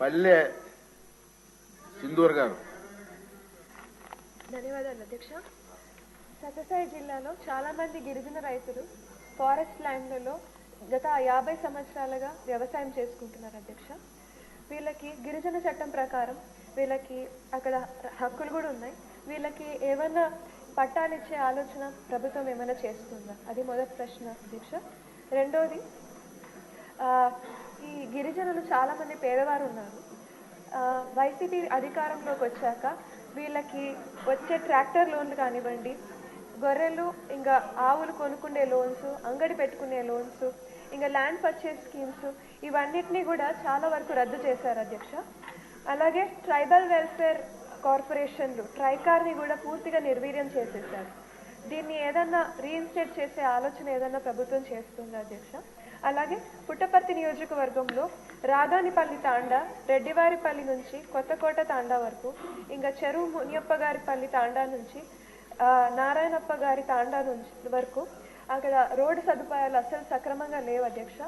పల్లె సింధూర్ గారు. ధన్యవాదాలు అధ్యక్ష. సత్యసాయి జిల్లాలో చాలా మంది గిరిజన రైతులు ఫారెస్ట్ ల్యాండ్లలో గత యాభై సంవత్సరాలుగా వ్యవసాయం చేసుకుంటున్నారు అధ్యక్ష. వీళ్ళకి గిరిజన చట్టం ప్రకారం వీళ్ళకి అక్కడ హక్కులు కూడా ఉన్నాయి. వీళ్ళకి ఏమైనా పట్టాలు ఇచ్చే ఆలోచన ప్రభుత్వం ఏమైనా చేస్తుందా? అది మొదటి ప్రశ్న అధ్యక్ష. రెండోది ఆ, ఈ గిరిజనులు చాలా మంది పేదవారు ఉన్నారు. వైసీపీ అధికారంలోకి వచ్చాక వీళ్ళకి వచ్చే ట్రాక్టర్ లోన్లు కానివ్వండి గొర్రెలు ఇంకా ఆవులు కొనుక్కునే లోన్స్ అంగడి పెట్టుకునే లోన్స్ ఇంకా ల్యాండ్ పర్చేస్ స్కీమ్స్ ఇవన్నిటినీ కూడా చాలా వరకు రద్దు చేశారు అధ్యక్ష. అలాగే ట్రైబల్ వెల్ఫేర్ కార్పొరేషన్లు ట్రైకార్ని కూడా పూర్తిగా నిర్వీర్యం చేసేసారు. దీన్ని ఏదన్నా రీఇన్స్టేట్ చేసే ఆలోచన ఏదన్నా ప్రభుత్వం చేస్తుందా అధ్యక్ష? అలాగే పుట్టపర్తి నియోజకవర్గంలో రాధానిపల్లి తాండా రెడ్డివారిపల్లి నుంచి కొత్తకోట తాండా వరకు ఇంకా చెరువు మునియప్ప గారిపల్లి తాండా నుంచి నారాయణప్ప గారి తాండా నుంచి వరకు అక్కడ రోడ్డు సదుపాయాలు అసలు సక్రమంగా లేవు అధ్యక్ష.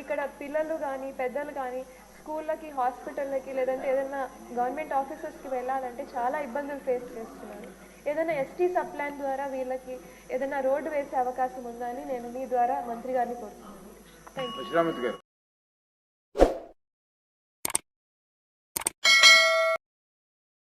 ఇక్కడ పిల్లలు కానీ పెద్దలు కానీ స్కూళ్ళకి హాస్పిటళ్ళకి లేదంటే ఏదైనా గవర్నమెంట్ ఆఫీసెస్కి వెళ్ళాలంటే చాలా ఇబ్బందులు ఫేస్ చేస్తున్నారు. ఏదైనా ఎస్టీ సబ్ ప్లాన్ ద్వారా వీళ్ళకి ఏదైనా రోడ్డు వేసే అవకాశం ఉందా అని నేను మీ ద్వారా మంత్రి గారిని కోరుతున్నాను. Thank you